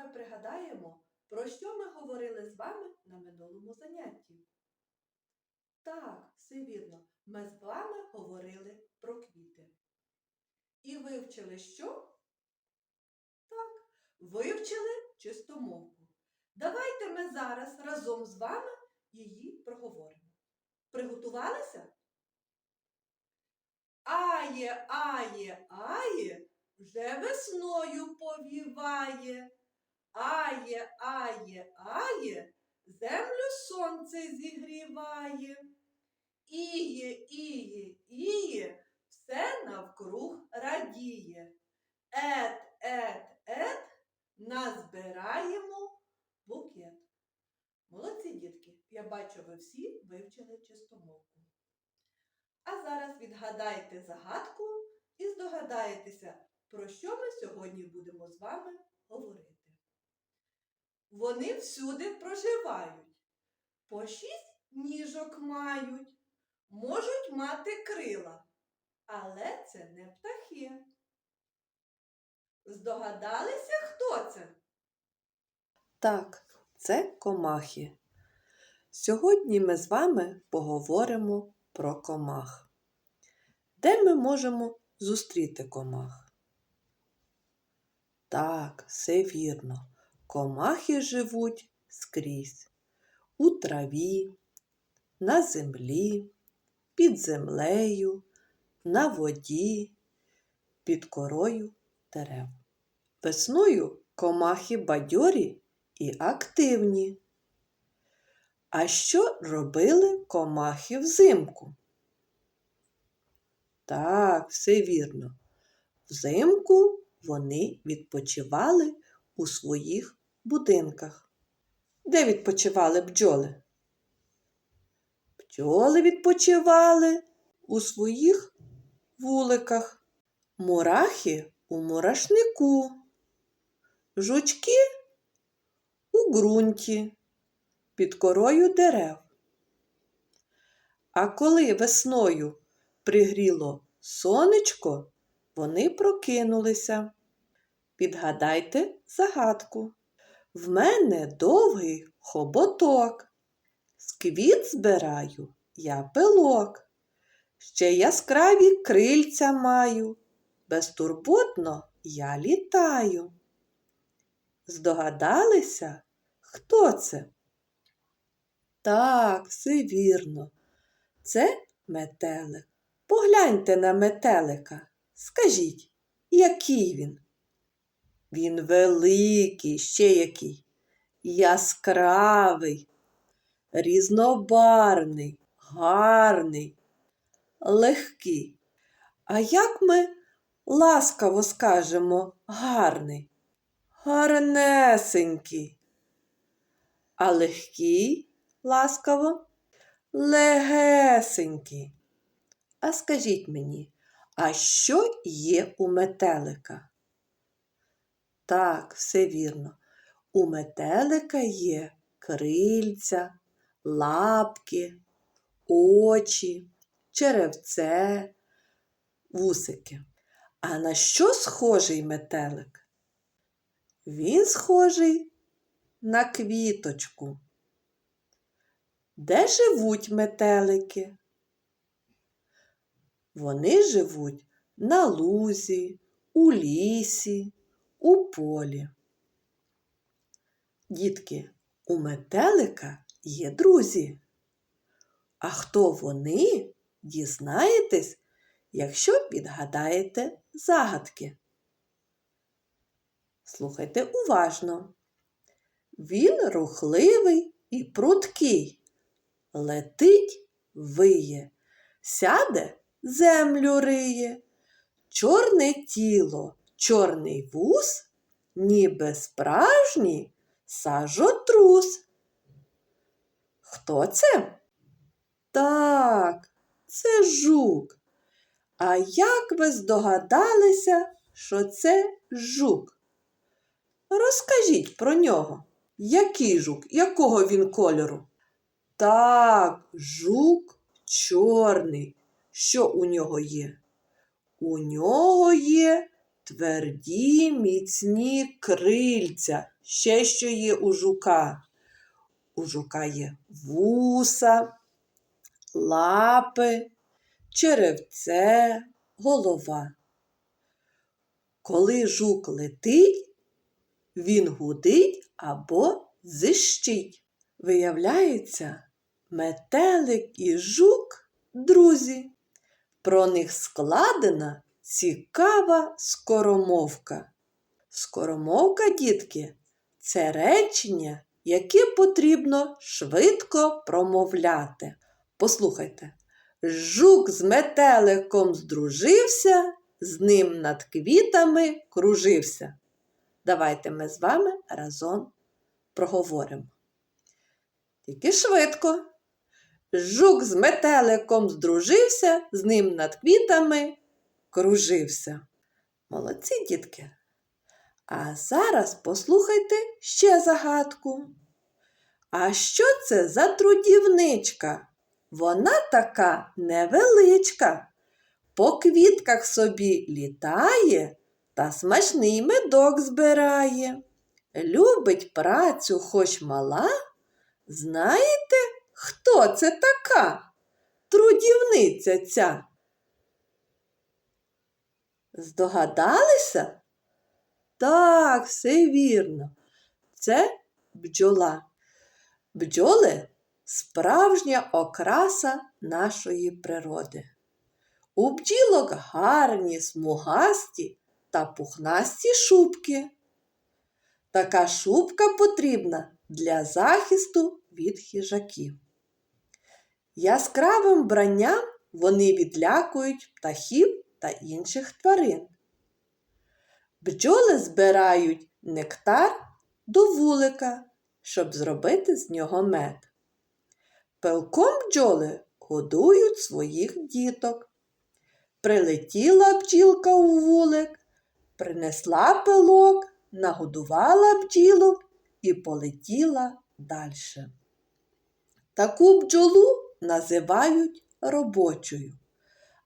вами пригадаємо, про що ми говорили з вами на минулому занятті. Так, все вірно, ми з вами говорили про квіти. І вивчили що? Так, вивчили чистомовку. Давайте ми зараз разом з вами її проговоримо. Приготувалися? Ає, ає, ає, вже весною повіває. Ає, ає, ає, землю сонце зігріває. Іє, іє, іє, все навкруг радіє. Ет, ет, ет, назбираємо букет. Молодці, дітки, я бачу, ви всі вивчили чистомовку. А зараз відгадайте загадку і здогадаєтеся, про що ми сьогодні будемо з вами говорити. Вони всюди проживають, по шість ніжок мають, можуть мати крила, але це не птахи. Здогадалися, хто це? Так, це комахи. Сьогодні ми з вами поговоримо про комах. Де ми можемо зустріти комах? Так, все вірно. Комахи живуть скрізь. У траві, на землі, під землею, на воді, під корою дерев. Весною комахи бадьорі і активні. А що робили комахи взимку? Так, все вірно. Взимку вони відпочивали у своїх будинках. Де відпочивали бджоли? Бджоли відпочивали у своїх вуликах, мурахи у мурашнику, жучки у ґрунті під корою дерев. А коли весною пригріло сонечко, вони прокинулися. Підгадайте загадку. В мене довгий хоботок. З квіт збираю я пилок. Ще яскраві крильця маю. Безтурботно я літаю. Здогадалися, хто це? Так, все вірно. Це метелик. Погляньте на метелика. Скажіть, який він? Він великий, ще який, яскравий, різнобарний, гарний, легкий. А як ми ласкаво скажемо гарний? Гарнесенький. А легкий ласкаво? Легесенький. А скажіть мені, а що є у метелика? Так, все вірно. У метелика є крильця, лапки, очі, черевце, вусики. А на що схожий метелик? Він схожий на квіточку. Де живуть метелики? Вони живуть на лузі, у лісі, у полі. Дітки, у метелика є друзі. А хто вони, дізнаєтесь, якщо підгадаєте загадки. Слухайте уважно. Він рухливий і пруткий, летить, виє, сяде, землю риє, чорне тіло, чорний вус, ніби справжній сажотрус. Хто це? Так, це жук. А як ви здогадалися, що це жук? Розкажіть про нього. Який жук? Якого він кольору? Так, жук чорний. Що у нього є? У нього є тверді міцні крильця. Ще що є у жука. У жука є вуса, лапи, черевце, голова. Коли жук летить, він гудить або зищить. Виявляється, метелик і жук друзі. Про них складена цікава скоромовка. Скоромовка, дітки, це речення, яке потрібно швидко промовляти. Послухайте, жук з метеликом здружився, з ним над квітами кружився. Давайте ми з вами разом проговоримо. Тільки швидко. Жук з метеликом здружився, з ним над квітами кружився. Молодці, дітки. А зараз послухайте ще загадку. А що це за трудівничка? Вона така невеличка. По квітках собі літає та смачний медок збирає. Любить працю хоч мала. Знаєте, хто це така? Трудівниця ця. Здогадалися? Так, все вірно. Це бджола. Бджоли справжня окраса нашої природи. У бджілок гарні, смугасті та пухнасті шубки. Така шубка потрібна для захисту від хижаків. Яскравим бранням вони відлякують птахів та інших тварин. Бджоли збирають нектар до вулика, щоб зробити з нього мед. Пилком бджоли годують своїх діток. Прилетіла бджілка у вулик, принесла пилок, нагодувала бджілок і полетіла далі. Таку бджолу називають робочою,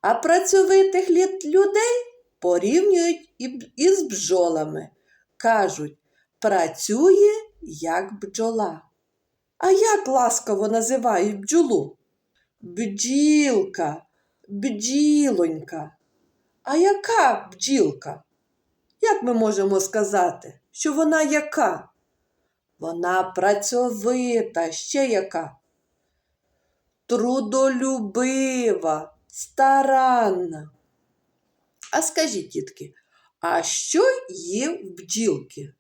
а працьовитих людей порівнюють із бджолами. Кажуть, працює як бджола. А як ласкаво називають бджолу? Бджілка, бджілонька. А яка бджілка? Як ми можемо сказати, що вона яка? Вона працьовита, ще яка? Трудолюбива, старанна. А скажіть, дітки, а що є в бджілки?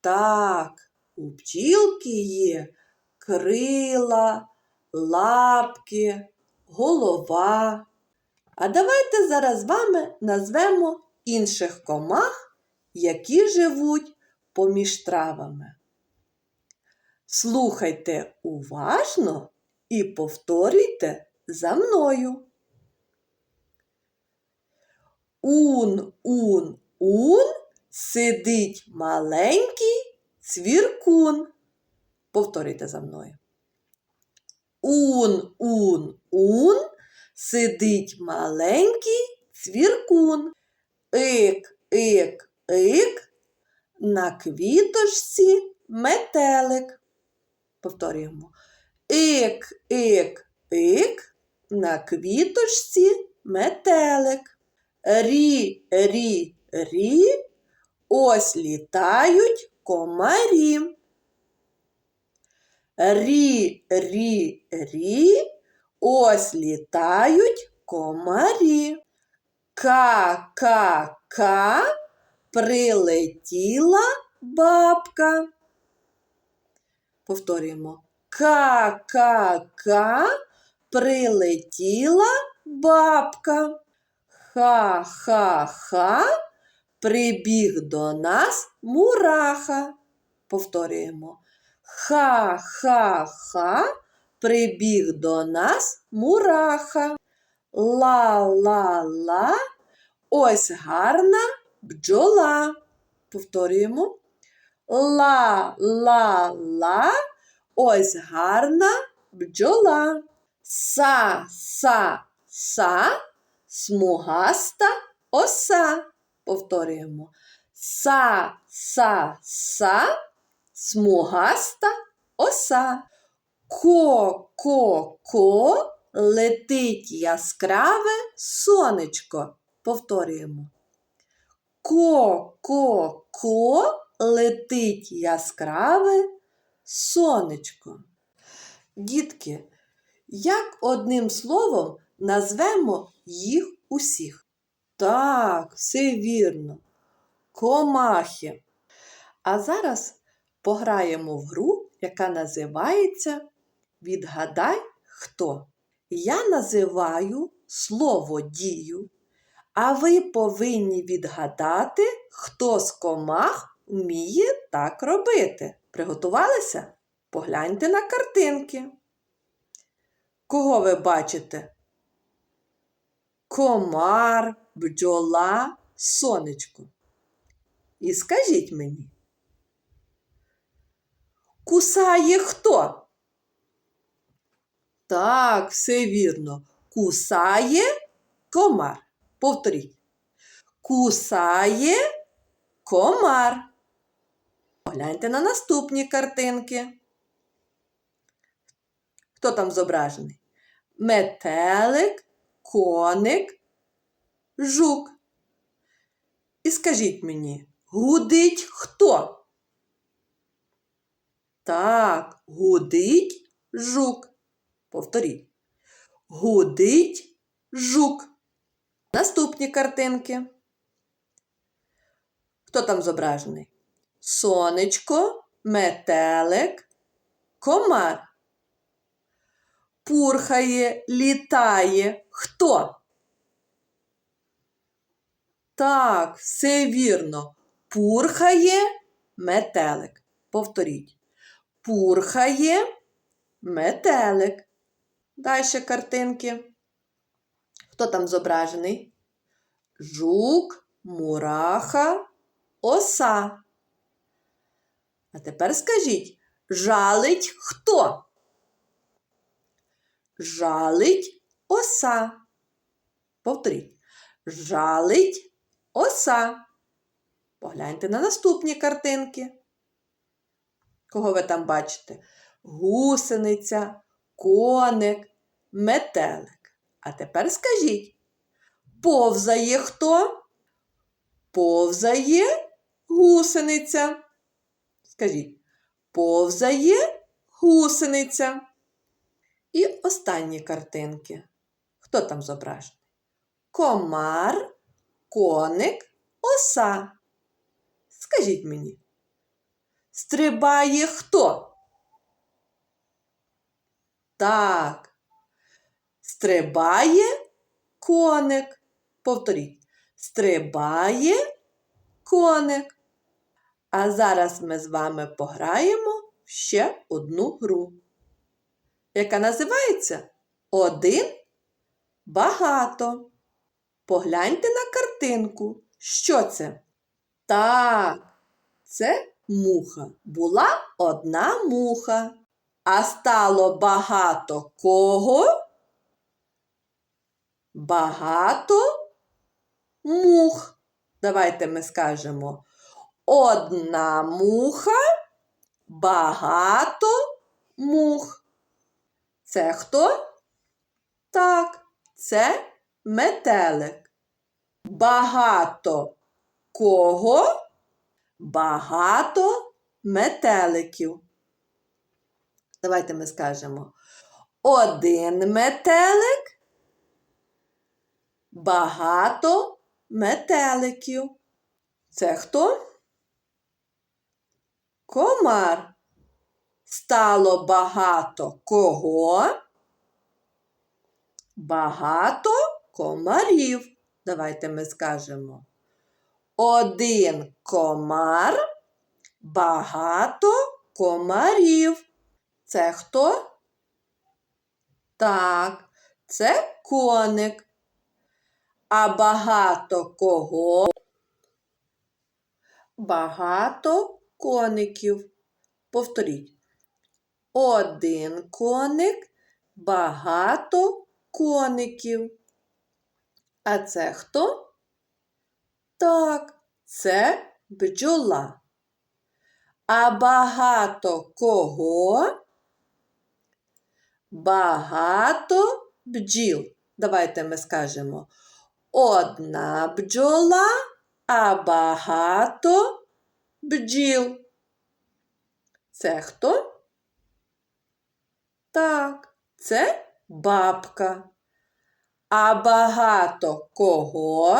Так, у бджілки є крила, лапки, голова. А давайте зараз з вами назвемо інших комах, які живуть поміж травами. Слухайте уважно і повторюйте за мною. Ун, ун, ун сидить маленький цвіркун. Повторюйте за мною. Ун, ун, ун сидить маленький цвіркун. Ик, ик, ик, на квіточці метелик. Повторюємо. Ик, ик, ик, на квіточці метелик. Рі, рі, рі, ось літають комарі. Рі, рі, рі, ось літають комарі. Ка, ка, ка, прилетіла бабка. Повторюємо. Ка, ка, ка, прилетіла бабка. Ха-ха-ха, прибіг до нас мураха. Повторюємо. Ха-ха-ха, прибіг до нас мураха. Ла-ла-ла, ось гарна бджола. Повторюємо. Ла-ла-ла, ось гарна бджола. Са-са-са, смугаста оса. Повторюємо. Са, са, са, смугаста оса. Ко, ко, ко, летить яскраве сонечко. Повторюємо. Ко, ко, ко, летить яскраве сонечко. Дітки, як одним словом назвемо їх усіх? Так, все вірно. Комахи. А зараз пограємо в гру, яка називається Відгадай хто. Я називаю слово дію, а ви повинні відгадати, хто з комах вміє так робити. Приготувалися? Погляньте на картинки. Кого ви бачите? Комар, бджола, сонечко. І скажіть мені, кусає хто? Так, все вірно. Кусає комар. Повторіть. Кусає комар. Погляньте на наступні картинки. Хто там зображений? Метелик, коник, жук. І скажіть мені, гудить хто? Так, гудить жук. Повторіть. Гудить жук. Наступні картинки. Хто там зображений? Сонечко, метелик, комар. Пурхає, літає. Хто? Так, все вірно. Пурхає метелик. Повторіть. Пурхає метелик. Далі картинки. Хто там зображений? Жук, мураха, оса. А тепер скажіть, жалить хто? Жалить оса. Повторіть. Жалить оса. Погляньте на наступні картинки. Кого ви там бачите? Гусениця, коник, метелик. А тепер скажіть, повзає хто? Повзає гусениця. Скажіть, повзає гусениця. І останні картинки. Хто там зображений? Комар, коник, оса. Скажіть мені, стрибає хто? Так. Стрибає коник. Повторіть. Стрибає коник. А зараз ми з вами пограємо ще одну гру, яка називається Один багато. Погляньте на картинку. Що це? Так, це муха. Була одна муха. А стало багато кого? Багато мух. Давайте ми скажемо. Одна муха, багато мух. Це хто? Так, це метелик. Багато кого? Багато метеликів. Давайте ми скажемо. Один метелик, багато метеликів. Це хто? Комар. Стало багато кого? Багато комарів. Давайте ми скажемо. Один комар, багато комарів. Це хто? Так, це коник. А багато кого? Багато коників. Повторіть. Один коник, багато коників. А це хто? Так, це бджола. А багато кого? Багато бджіл. Давайте ми скажемо. Одна бджола, а багато бджіл. Це хто? Так, це бабка. А багато кого?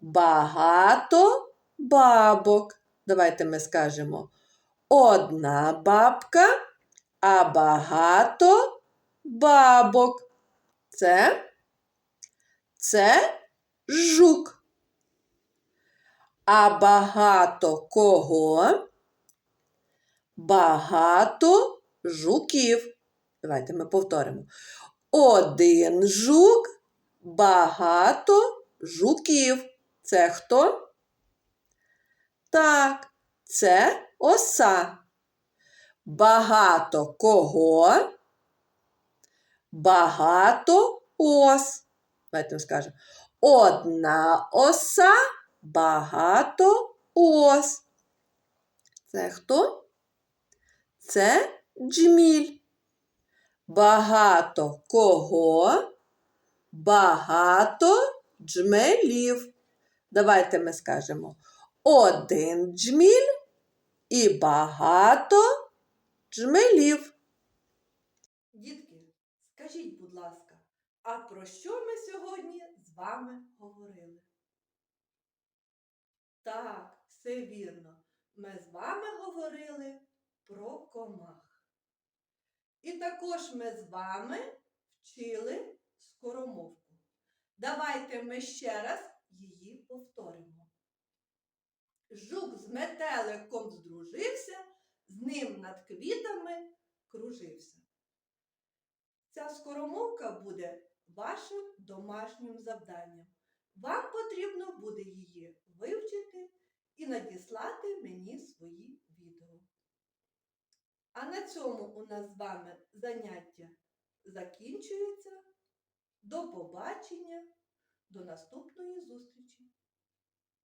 Багато бабок. Давайте ми скажемо. Одна бабка, а багато бабок. Це, це жук. А багато кого? Багато жуків. Давайте ми повторимо. Один жук, багато жуків. Це хто? Так, це оса. Багато кого? Багато ос. Давайте ми скажемо. Одна оса, багато ос. Це хто? Це джміль. Багато кого? Багато джмелів. Давайте ми скажемо один джміль і багато джмелів. Дітки, скажіть, будь ласка, а про що ми сьогодні з вами говорили? Так, все вірно. Ми з вами говорили про комах. І також ми з вами вчили скоромовку. Давайте ми ще раз її повторимо. Жук з метеликом здружився, з ним над квітами кружився. Ця скоромовка буде вашим домашнім завданням. Вам потрібно буде її вивчити і надіслати мені свої. А на цьому у нас з вами заняття закінчується. До побачення, до наступної зустрічі!